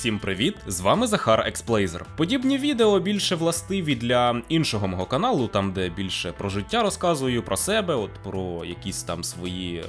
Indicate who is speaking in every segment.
Speaker 1: Всім привіт! З вами Захар Експлейзер. Подібні відео більше властиві для іншого мого каналу, там де більше про життя розказую, про себе, от про якісь там свої е,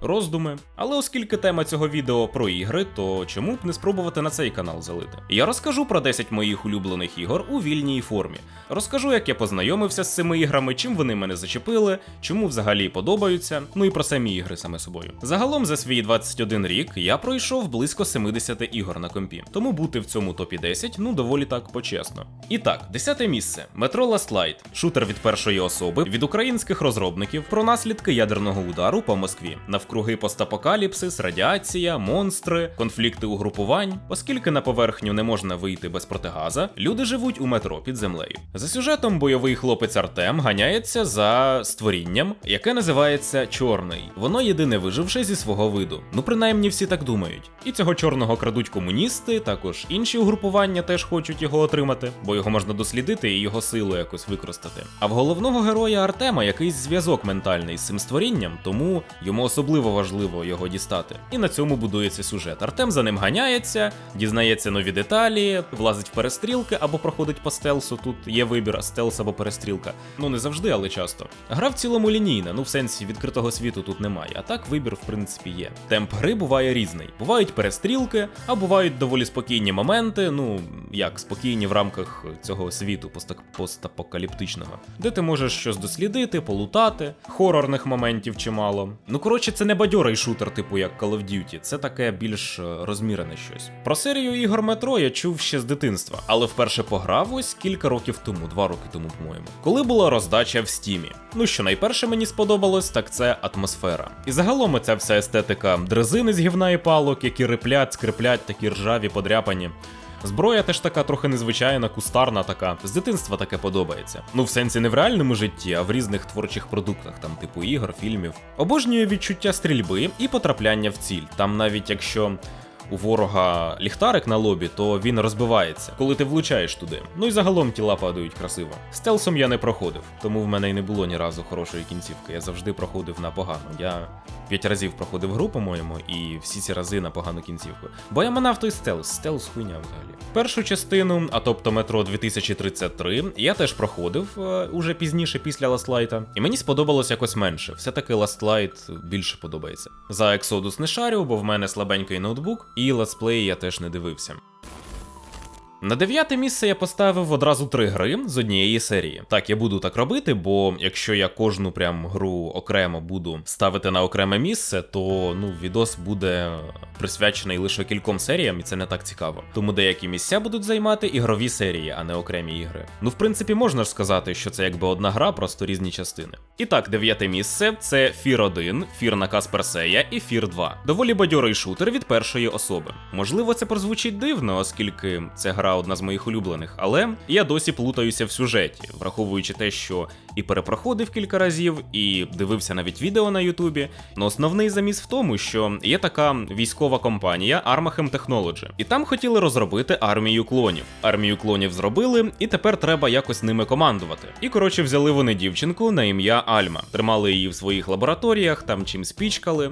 Speaker 1: роздуми. Але оскільки тема цього відео про ігри, то чому б не спробувати на цей канал залити? Я розкажу про 10 моїх улюблених ігор у вільній формі. Розкажу, як я познайомився з цими іграми, чим вони мене зачепили, чому взагалі подобаються, ну і про самі ігри саме собою. Загалом за свій 21 рік я пройшов близько 70 ігор на компі, тому бути в цьому топі 10 ну доволі так почесно. І так, 10 місце Metro Last Light, шутер від першої особи від українських розробників про наслідки ядерного удару по Москві, навкруги постапокаліпсис, радіація, монстри, конфлікти угрупувань. Оскільки на поверхню не можна вийти без протигаза, люди живуть у метро під землею. За сюжетом бойовий хлопець Артем ганяється за створінням, яке називається Чорний. Воно єдине виживше зі свого виду. Ну принаймні всі так думають. І цього чорного крадуть комуністи, також інші угрупування теж хочуть його отримати, бо його можна дослідити і його силу якось використати. А в головного героя Артема якийсь зв'язок ментальний з цим створінням, тому йому особливо важливо його дістати. І на цьому будується сюжет. Артем за ним ганяється, дізнається нові деталі, влазить в перестрілки або проходить по стелсу. Тут є вибір стелс або перестрілка. Ну не завжди, але часто. Гра в цілому лінійна, ну в сенсі відкритого світу тут немає. А так вибір, в принципі, є. Темп гри буває різний. Бувають перестрілки, а бувають доволі спокійні моменти. Ну як спокійні в рамках цього світу постапокаліптичного, де ти можеш щось дослідити, полутати, хорорних моментів чимало. Ну коротше, це не бадьорий шутер, типу як Call of Duty, це таке більш е, розмірене щось. Про серію ігор метро я чув ще з дитинства, але вперше пограв ось кілька років тому, два роки тому, по-моєму, коли була роздача в стімі. Ну що найперше мені сподобалось, так це атмосфера. І загалом оця вся естетика дрезини з гівна і палок, які риплять, скриплять, такі ржаві, подряпані. Зброя теж така трохи незвичайна, кустарна така. З дитинства таке подобається. Ну, в сенсі не в реальному житті, а в різних творчих продуктах, там, типу ігор, фільмів. Обожнює відчуття стрільби і потрапляння в ціль. Там навіть якщо. У ворога ліхтарик на лобі, то він розбивається, коли ти влучаєш туди. Ну і загалом тіла падають красиво. Стелсом я не проходив, тому в мене й не було ні разу хорошої кінцівки. Я завжди проходив на погану. Я п'ять разів проходив гру, по-моєму, і всі ці рази на погану кінцівку. Бо я манав той стелс, стелс хуйня взагалі. Першу частину, а тобто метро 2033, я теж проходив е, уже пізніше після Light, і мені сподобалось якось менше. Все-таки Last Light більше подобається. За Exodus не шарю, бо в мене слабенький ноутбук, і летсплеї я теж не дивився. На дев'яте місце я поставив одразу три гри з однієї серії. Так, я буду так робити, бо якщо я кожну прям гру окремо буду ставити на окреме місце, то ну відос буде присвячений лише кільком серіям, і це не так цікаво. Тому деякі місця будуть займати ігрові серії, а не окремі ігри. Ну, в принципі, можна ж сказати, що це якби одна гра, просто різні частини. І так, дев'яте місце це Фір 1, Фір наказ Персея і Фір 2. Доволі бадьорий шутер від першої особи. Можливо, це прозвучить дивно, оскільки це гра одна з моїх улюблених, але я досі плутаюся в сюжеті, враховуючи те, що і перепроходив кілька разів, і дивився навіть відео на Ютубі. Но основний заміс в тому, що є така військова компанія Armachem Technology, і там хотіли розробити армію клонів. Армію клонів зробили, і тепер треба якось ними командувати. І коротше взяли вони дівчинку на ім'я Альма, тримали її в своїх лабораторіях, там чим спічкали.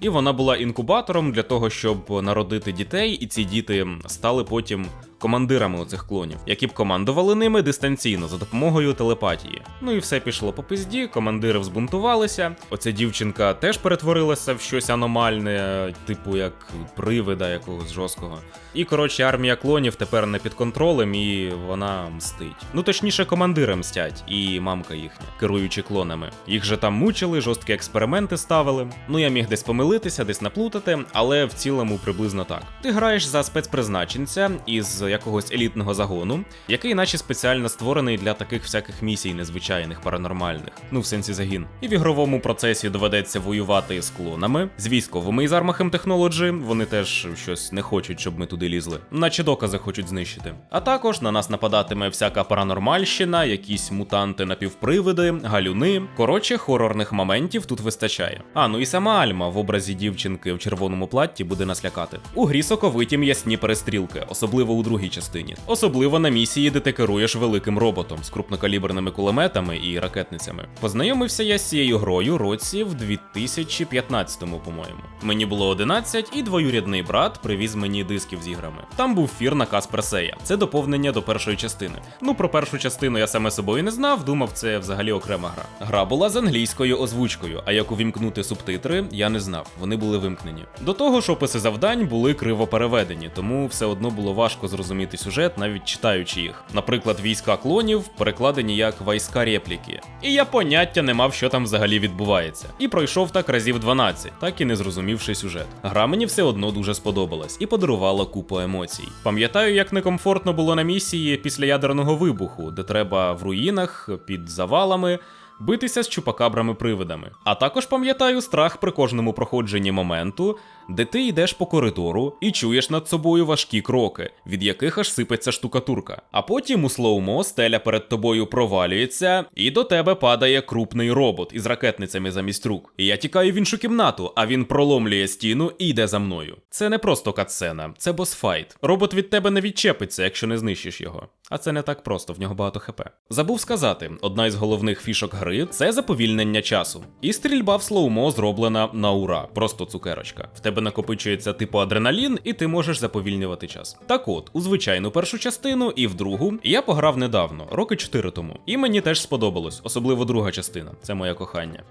Speaker 1: І вона була інкубатором для того, щоб народити дітей, і ці діти стали потім командирами оцих клонів, які б командували ними дистанційно за допомогою телепатії. Ну і все пішло по пизді, командири взбунтувалися. Оця дівчинка теж перетворилася в щось аномальне, типу як привида якогось жорсткого. І коротше, армія клонів тепер не під контролем, і вона мстить. Ну точніше, командири мстять, і мамка їхня, керуючи клонами. Їх же там мучили, жорсткі експерименти ставили. Ну я міг десь помилитися, десь наплутати, але в цілому приблизно так. Ти граєш за спецпризначенця із якогось елітного загону, який наче спеціально створений для таких всяких місій незвичайних, паранормальних, ну в сенсі загін. І в ігровому процесі доведеться воювати з клонами, з військовими із Armachem Technology, вони теж щось не хочуть, щоб ми туди лізли, наче докази хочуть знищити. А також на нас нападатиме всяка паранормальщина, якісь мутанти напівпривиди, галюни. Коротше, хорорних моментів тут вистачає. А ну і сама Альма в образі дівчинки в червоному платті буде нас лякати. У грі соковиті м'ясні перестрілки, особливо у другій другій частині, особливо на місії, де ти керуєш великим роботом з крупнокаліберними кулеметами і ракетницями. Познайомився я з цією грою році в 2015-му, по-моєму. Мені було 11, і двоюрідний брат привіз мені дисків з іграми. Там був фір наказ Персея. Це доповнення до першої частини. Ну про першу частину я саме собою не знав, думав, це взагалі окрема гра. Гра була з англійською озвучкою, а як увімкнути субтитри, я не знав. Вони були вимкнені. До того ж, описи завдань були криво переведені, тому все одно було важко зрозуміти сюжет, навіть читаючи їх. Наприклад, війська клонів перекладені як війська репліки. І я поняття не мав, що там взагалі відбувається. І пройшов так разів 12, так і не зрозумівши сюжет. Гра мені все одно дуже сподобалась і подарувала купу емоцій. Пам'ятаю, як некомфортно було на місії після ядерного вибуху, де треба в руїнах під завалами. Битися з чупакабрами-привидами. А також пам'ятаю страх при кожному проходженні моменту, де ти йдеш по коридору і чуєш над собою важкі кроки, від яких аж сипеться штукатурка. А потім у слоумо стеля перед тобою провалюється, і до тебе падає крупний робот із ракетницями замість рук. І я тікаю в іншу кімнату, а він проломлює стіну і йде за мною. Це не просто катсцена, це босфайт. Робот від тебе не відчепиться, якщо не знищиш його. А це не так просто, в нього багато хп. Забув сказати, одна із головних фішок гри це заповільнення часу. І стрільба в слоумо зроблена на ура, просто цукерочка. В тебе накопичується типу адреналін, і ти можеш заповільнювати час. Так от, у звичайну першу частину і в другу я пограв недавно, роки 4 тому. І мені теж сподобалось, особливо друга частина. Це моє кохання.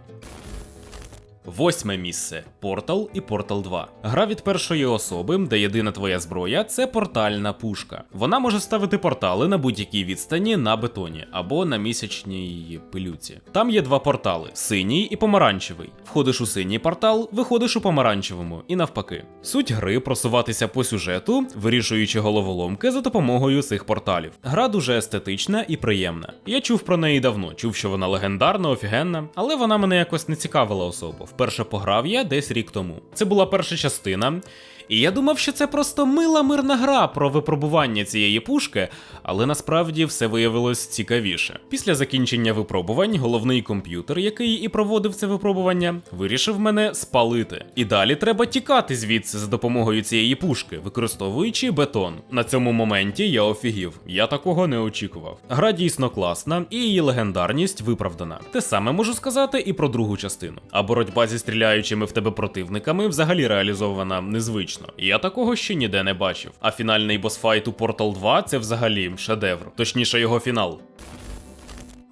Speaker 1: Восьме місце Портал і Портал 2. Гра від першої особи, де єдина твоя зброя це портальна пушка. Вона може ставити портали на будь-якій відстані на бетоні або на місячній пилюці. Там є два портали: синій і помаранчевий. Входиш у синій портал, виходиш у помаранчевому, і навпаки. Суть гри просуватися по сюжету, вирішуючи головоломки за допомогою цих порталів. Гра дуже естетична і приємна. Я чув про неї давно, чув, що вона легендарна, офігенна, але вона мене якось не цікавила особо. Вперше пограв я десь рік тому. Це була перша частина. І я думав, що це просто мила мирна гра про випробування цієї пушки, але насправді все виявилось цікавіше. Після закінчення випробувань головний комп'ютер, який і проводив це випробування, вирішив мене спалити. І далі треба тікати звідси за допомогою цієї пушки, використовуючи бетон. На цьому моменті я офігів. Я такого не очікував. Гра дійсно класна, і її легендарність виправдана. Те саме можу сказати і про другу частину. А боротьба зі стріляючими в тебе противниками взагалі реалізована незвично. Я такого ще ніде не бачив. А фінальний босфайт у Portal 2 це взагалі шедевр, точніше його фінал.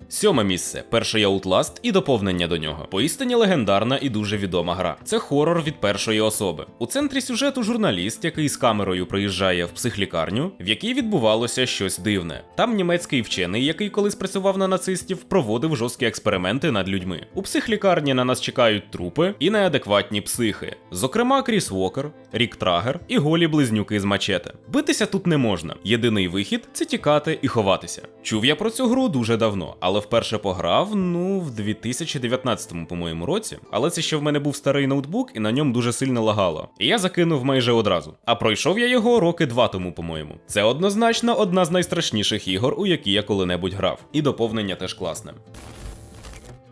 Speaker 1: Сьоме місце перший Outlast і доповнення до нього. Поістині легендарна і дуже відома гра. Це хорор від першої особи. У центрі сюжету журналіст, який з камерою приїжджає в психлікарню, в якій відбувалося щось дивне. Там німецький вчений, який колись працював на нацистів, проводив жорсткі експерименти над людьми. У психлікарні на нас чекають трупи і неадекватні психи. Зокрема, Кріс Уокер, Рік Трагер і голі близнюки з мачете. Битися тут не можна. Єдиний вихід це тікати і ховатися. Чув я про цю гру дуже давно, але вперше пограв, ну, в 2019 по-моєму році. Але це ще в мене був старий ноутбук, і на ньому дуже сильно лагало. І я закинув майже одразу. А пройшов я його роки два тому, по-моєму. Це однозначно одна з найстрашніших ігор, у які я коли-небудь грав. І доповнення теж класне.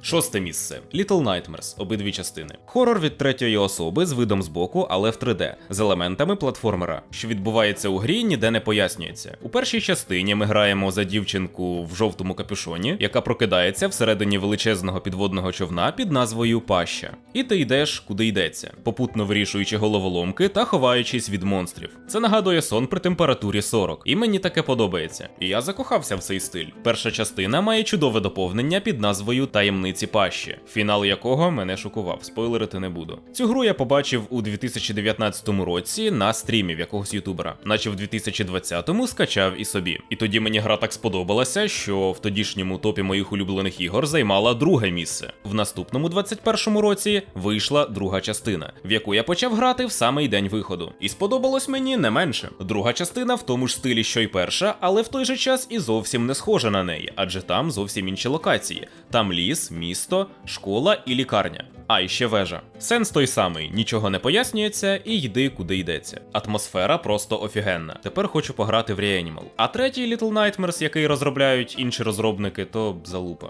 Speaker 1: Шосте місце Little Nightmares, обидві частини. Хорор від третьої особи з видом збоку, але в 3D, з елементами платформера. Що відбувається у грі, ніде не пояснюється. У першій частині ми граємо за дівчинку в жовтому капюшоні, яка прокидається всередині величезного підводного човна під назвою Паща. І ти йдеш, куди йдеться, попутно вирішуючи головоломки та ховаючись від монстрів. Це нагадує сон при температурі 40. І мені таке подобається. І я закохався в цей стиль. Перша частина має чудове доповнення під назвою Таємниці Пащі, фінал якого мене шокував. Спойлерити не буду. Цю гру я побачив у 2019 році на стрімі в якогось ютубера, наче в 2020-му скачав і собі. І тоді мені гра так сподобалася, що в тодішньому топі моїх улюблених ігор займала друге місце. В наступному 21-му році вийшла друга частина, в яку я почав грати в самий день виходу. І сподобалось мені не менше. Друга частина в тому ж стилі, що й перша, але в той же час і зовсім не схожа на неї, адже там зовсім інші локації. Там ліс, місто, школа і лікарня. А і ще вежа. Сенс той самий, нічого не пояснюється, і йди куди йдеться. Атмосфера просто офігенна. Тепер хочу пограти в Reanimal. А третій Little Nightmares, який розробляють інші розробники, то залупа.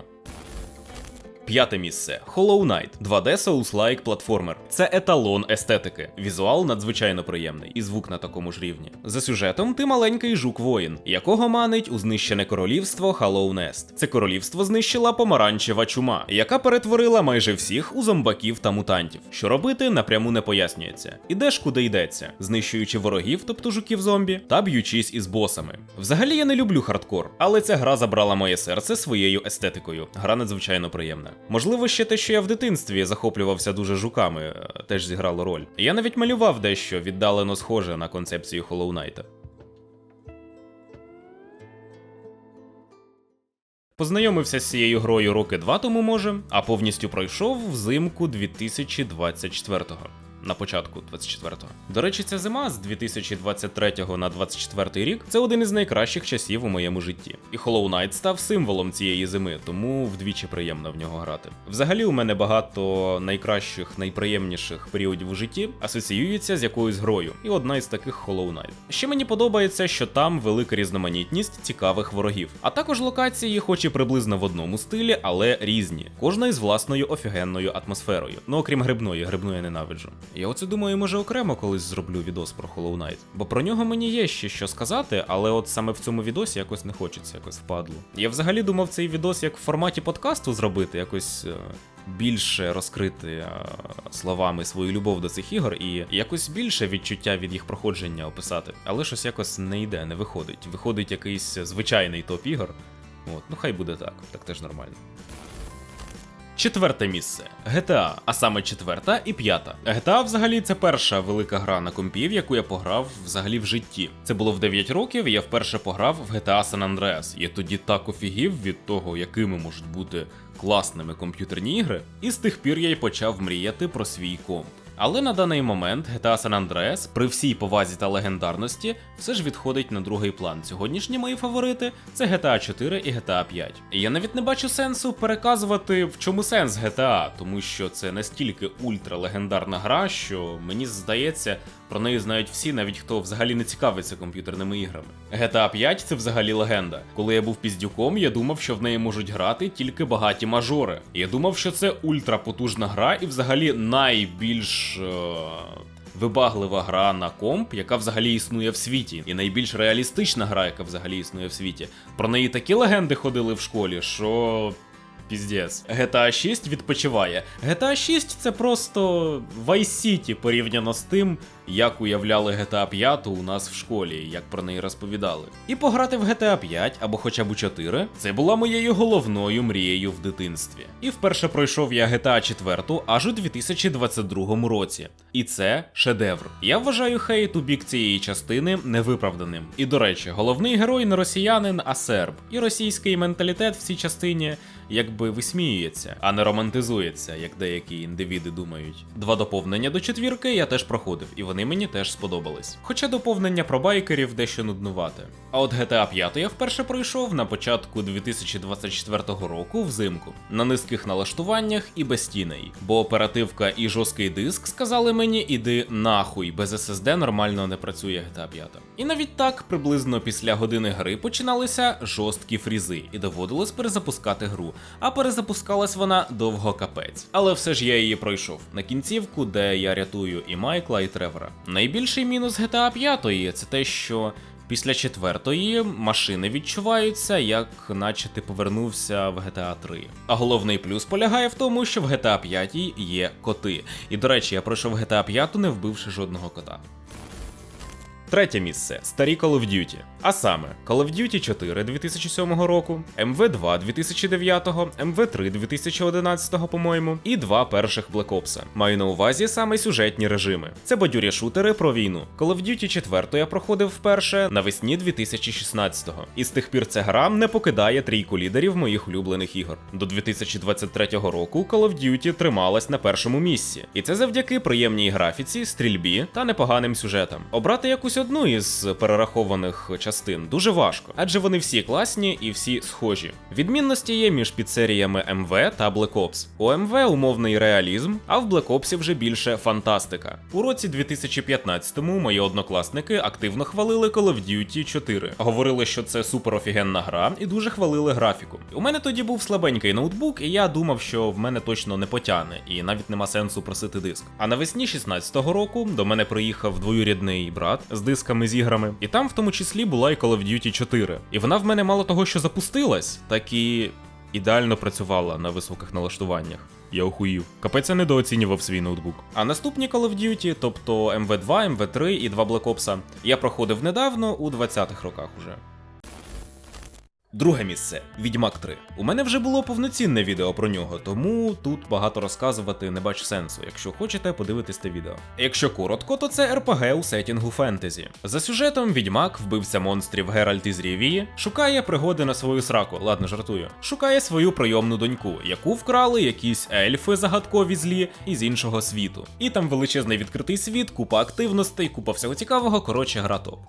Speaker 1: П'яте місце Hollow Knight 2D Souls-like платформер. Це еталон естетики. Візуал надзвичайно приємний, і звук на такому ж рівні. За сюжетом ти маленький жук воїн, якого манить у знищене королівство Hollow Nest. Це королівство знищила помаранчева чума, яка перетворила майже всіх у зомбаків та мутантів. Що робити, напряму не пояснюється. Ідеш куди йдеться, знищуючи ворогів, тобто жуків зомбі, та б'ючись із босами. Взагалі я не люблю хардкор, але ця гра забрала моє серце своєю естетикою. Гра надзвичайно приємна. Можливо, ще те, що я в дитинстві захоплювався дуже жуками, е, теж зіграло роль. Я навіть малював дещо віддалено схоже на концепцію Hollow Knight. Познайомився з цією грою роки два тому, може, а повністю пройшов взимку 2024-го. На початку 24-го. До речі, ця зима з 2023 на 24 рік це один із найкращих часів у моєму житті. І Hollow Knight став символом цієї зими, тому вдвічі приємно в нього грати. Взагалі, у мене багато найкращих, найприємніших періодів у житті асоціюється з якоюсь грою, і одна із таких Hollow Knight. Ще мені подобається, що там велика різноманітність цікавих ворогів, а також локації, хоч і приблизно в одному стилі, але різні, кожна із власною офігенною атмосферою. Ну окрім грибної, грибну я ненавиджу. Я оце думаю, може окремо колись зроблю відос про Hollow Knight, бо про нього мені є ще що сказати, але от саме в цьому відосі якось не хочеться, якось впадло. Я взагалі думав цей відос як в форматі подкасту зробити, якось. е, Більше розкрити е, словами свою любов до цих ігор і якось більше відчуття від їх проходження описати. Але щось якось не йде, не виходить. Виходить якийсь звичайний топ ігор. От, ну хай буде так, так теж нормально. Четверте місце GTA, а саме четверта і п'ята. GTA взагалі це перша велика гра на компі, в яку я пограв взагалі в житті. Це було в 9 років, я вперше пограв в GTA San Andreas. Я тоді так офігів від того, якими можуть бути класними комп'ютерні ігри, і з тих пір я й почав мріяти про свій комп. Але на даний момент GTA San Andreas, при всій повазі та легендарності, все ж відходить на другий план. Сьогоднішні мої фаворити це GTA 4 і GTA 5. І я навіть не бачу сенсу переказувати, в чому сенс GTA, тому що це настільки ультралегендарна гра, що мені здається, про неї знають всі, навіть хто взагалі не цікавиться комп'ютерними іграми. GTA 5 це взагалі легенда. Коли я був піздюком, я думав, що в неї можуть грати тільки багаті мажори. Я думав, що це ультрапотужна гра і взагалі найбільш. Е... Вибаглива гра на комп, яка взагалі існує в світі, і найбільш реалістична гра, яка взагалі існує в світі. Про неї такі легенди ходили в школі, що. Піздець. GTA 6 відпочиває. GTA 6 це просто Vice City порівняно з тим, як уявляли GTA 5 у нас в школі, як про неї розповідали. І пограти в GTA 5 або хоча б у 4 це була моєю головною мрією в дитинстві. І вперше пройшов я GTA 4 аж у 2022 році. І це шедевр. Я вважаю хейт у бік цієї частини невиправданим. І до речі, головний герой не росіянин, а серб. І російський менталітет в цій частині якби висміюється, а не романтизується, як деякі індивіди думають. Два доповнення до четвірки я теж проходив, і вони мені теж сподобались. Хоча доповнення про байкерів дещо нуднувате. А от GTA 5 я вперше пройшов на початку 2024 року взимку, на низьких налаштуваннях і без тіней, бо оперативка і жорсткий диск сказали мені, іди нахуй, без SSD нормально не працює GTA 5. І навіть так, приблизно після години гри починалися жорсткі фрізи, і доводилось перезапускати гру. А перезапускалась вона довго капець. Але все ж я її пройшов на кінцівку, де я рятую і Майкла, і Тревора. Найбільший мінус GTA 5 це те, що. Після четвертої машини відчуваються, як наче ти повернувся в GTA 3. А головний плюс полягає в тому, що в GTA 5 є коти. І до речі, я пройшов GTA 5, не вбивши жодного кота. Третє місце старі Call of Duty. А саме Call of Duty 4 2007 року, MV2 2009, MV3 2011, по-моєму, і два перших Black Ops. Маю на увазі саме сюжетні режими. Це бадюрі шутери про війну. Call of Duty 4 я проходив вперше навесні 2016-го. І з тих пір ця гра не покидає трійку лідерів моїх улюблених ігор. До 2023 року Call of Duty трималась на першому місці. І це завдяки приємній графіці, стрільбі та непоганим сюжетам. Обрати якусь одну із перерахованих частин дуже важко, адже вони всі класні і всі схожі. Відмінності є між підсеріями МВ та Black Ops. У МВ умовний реалізм, а в Black Ops вже більше фантастика. У році 2015-му мої однокласники активно хвалили Call of Duty 4. Говорили, що це супер офігенна гра, і дуже хвалили графіку. У мене тоді був слабенький ноутбук, і я думав, що в мене точно не потягне, і навіть нема сенсу просити диск. А навесні 16-го року до мене приїхав двоюрідний брат з дисками з іграми, і там в тому числі була і Call of Duty 4. І вона в мене мало того, що запустилась, так і ідеально працювала на високих налаштуваннях. Я охуїв. Капець я недооцінював свій ноутбук. А наступні Call of Duty, тобто MV2, MV3 і 2 Black Ops, я проходив недавно у 20-х роках уже. Друге місце Відьмак 3. У мене вже було повноцінне відео про нього, тому тут багато розказувати не бачу сенсу. Якщо хочете, подивитись те відео. Якщо коротко, то це РПГ у сетінгу фентезі. За сюжетом відьмак, вбивця монстрів Геральт із Рівії, шукає пригоди на свою сраку. Ладно, жартую. Шукає свою прийомну доньку, яку вкрали якісь ельфи загадкові злі із іншого світу. І там величезний відкритий світ, купа активностей, купа всього цікавого. Коротше, гра топ.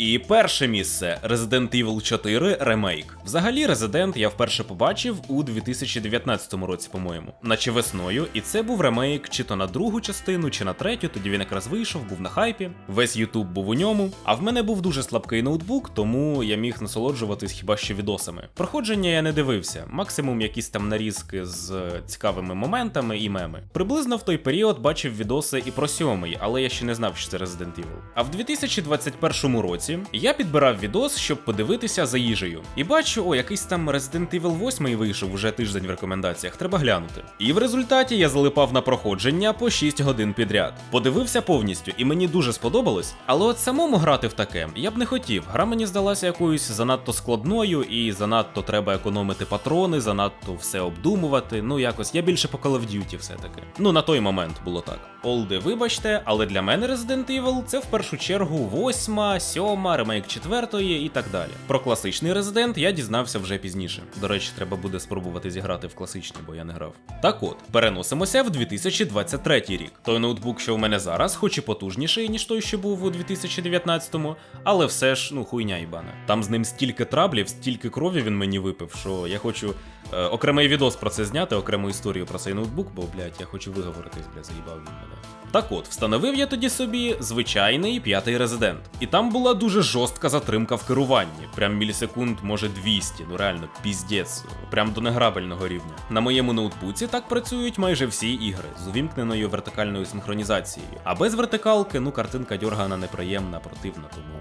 Speaker 1: І перше місце Resident Evil 4 ремейк. Взагалі, Resident я вперше побачив у 2019 році, по-моєму, наче весною, і це був ремейк чи то на другу частину, чи на третю. Тоді він якраз вийшов, був на хайпі. Весь Ютуб був у ньому. А в мене був дуже слабкий ноутбук, тому я міг насолоджуватись хіба що відосами. Проходження я не дивився, максимум якісь там нарізки з цікавими моментами і меми. Приблизно в той період бачив відоси і про сьомий, але я ще не знав, що це Resident Evil. А в 2021 році Макдональдсі, я підбирав відос, щоб подивитися за їжею. І бачу, о, якийсь там Resident Evil 8 вийшов уже тиждень в рекомендаціях, треба глянути. І в результаті я залипав на проходження по 6 годин підряд. Подивився повністю, і мені дуже сподобалось. Але от самому грати в таке я б не хотів. Гра мені здалася якоюсь занадто складною, і занадто треба економити патрони, занадто все обдумувати. Ну якось я більше по Call of Duty все-таки. Ну на той момент було так. Олди, вибачте, але для мене Resident Evil це в першу чергу 8, 7, Дома, ремейк четвертої і так далі. Про класичний Резидент я дізнався вже пізніше. До речі, треба буде спробувати зіграти в класичний, бо я не грав. Так от, переносимося в 2023 рік. Той ноутбук, що в мене зараз, хоч і потужніший, ніж той, що був у 2019-му, але все ж, ну, хуйня ібана. Там з ним стільки траблів, стільки крові він мені випив, що я хочу е, окремий відос про це зняти, окрему історію про цей ноутбук, бо, блядь, я хочу виговоритись, бля, заїбав він мене. Так от, встановив я тоді собі звичайний п'ятий резидент. І там була дуже жорстка затримка в керуванні. Прям мілісекунд, може 200, ну реально, піздець, прям до неграбельного рівня. На моєму ноутбуці так працюють майже всі ігри з увімкненою вертикальною синхронізацією. А без вертикалки, ну картинка дьоргана неприємна, противна, тому.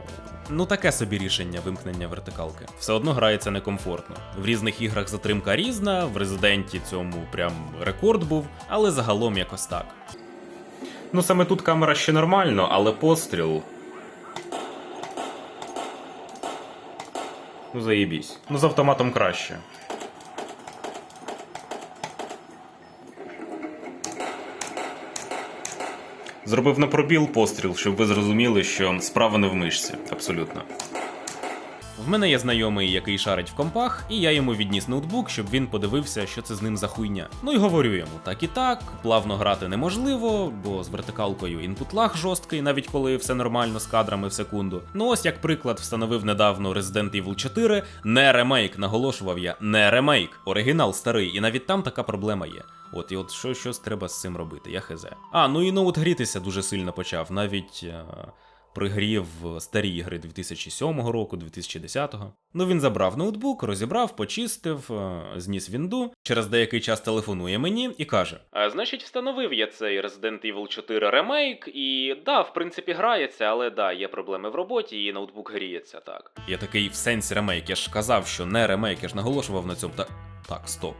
Speaker 1: Ну таке собі рішення вимкнення вертикалки. Все одно грається некомфортно. В різних іграх затримка різна, в резиденті цьому прям рекорд був, але загалом якось так. Ну саме тут камера ще нормально, але постріл. Ну заєбісь. Ну з автоматом краще. Зробив на пробіл постріл, щоб ви зрозуміли, що справа не в мишці. Абсолютно. В мене є знайомий, який шарить в компах, і я йому відніс ноутбук, щоб він подивився, що це з ним за хуйня. Ну і говорю йому, так і так, плавно грати неможливо, бо з вертикалкою інпут лаг жорсткий, навіть коли все нормально з кадрами в секунду. Ну ось як приклад встановив недавно Resident Evil 4, не ремейк, наголошував я, не ремейк, оригінал старий, і навіть там така проблема є. От і от що щось треба з цим робити, я хз. А, ну і ноут грітися дуже сильно почав, навіть. е, пригрів старі ігри 2007 року, 2010-го. Ну він забрав ноутбук, розібрав, почистив, е, зніс вінду. Через деякий час телефонує мені і каже: а, Значить, встановив я цей Resident Evil 4 ремейк, і да, в принципі, грається, але да, є проблеми в роботі, і ноутбук гріється так. Я такий в сенсі ремейк, я ж казав, що не ремейк, я ж наголошував на цьому. Та... Так, стоп.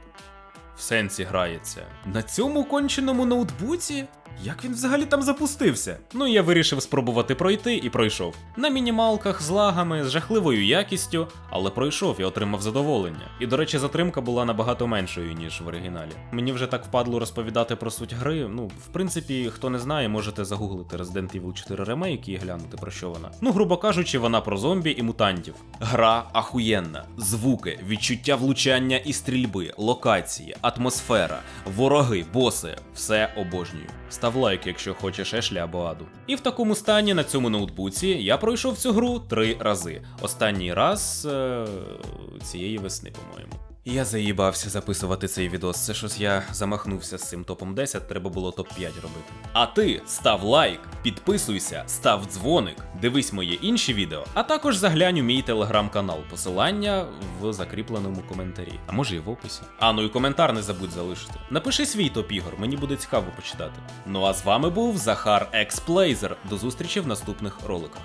Speaker 1: В сенсі грається. На цьому конченому ноутбуці? Як він взагалі там запустився? Ну я вирішив спробувати пройти і пройшов. На мінімалках з лагами, з жахливою якістю, але пройшов і отримав задоволення. І до речі, затримка була набагато меншою, ніж в оригіналі. Мені вже так впадло розповідати про суть гри. Ну, в принципі, хто не знає, можете загуглити Resident Evil 4 Remake і глянути про що вона. Ну, грубо кажучи, вона про зомбі і мутантів. Гра ахуєнна, звуки, відчуття влучання і стрільби, локації, атмосфера, вороги, боси все обожнюю. Став лайк, якщо хочеш Ешлі або Аду. І в такому стані на цьому ноутбуці я пройшов цю гру три рази. Останній раз е- цієї весни, по-моєму. Я заїбався записувати цей відос. Це щось я замахнувся з цим топом 10, треба було топ 5 робити. А ти став лайк, підписуйся, став дзвоник, дивись мої інші відео, а також заглянь у мій телеграм-канал. Посилання в закріпленому коментарі. А може і в описі. А ну і коментар не забудь залишити. Напиши свій топ ігор, мені буде цікаво почитати. Ну а з вами був Захар Експлейзер. До зустрічі в наступних роликах.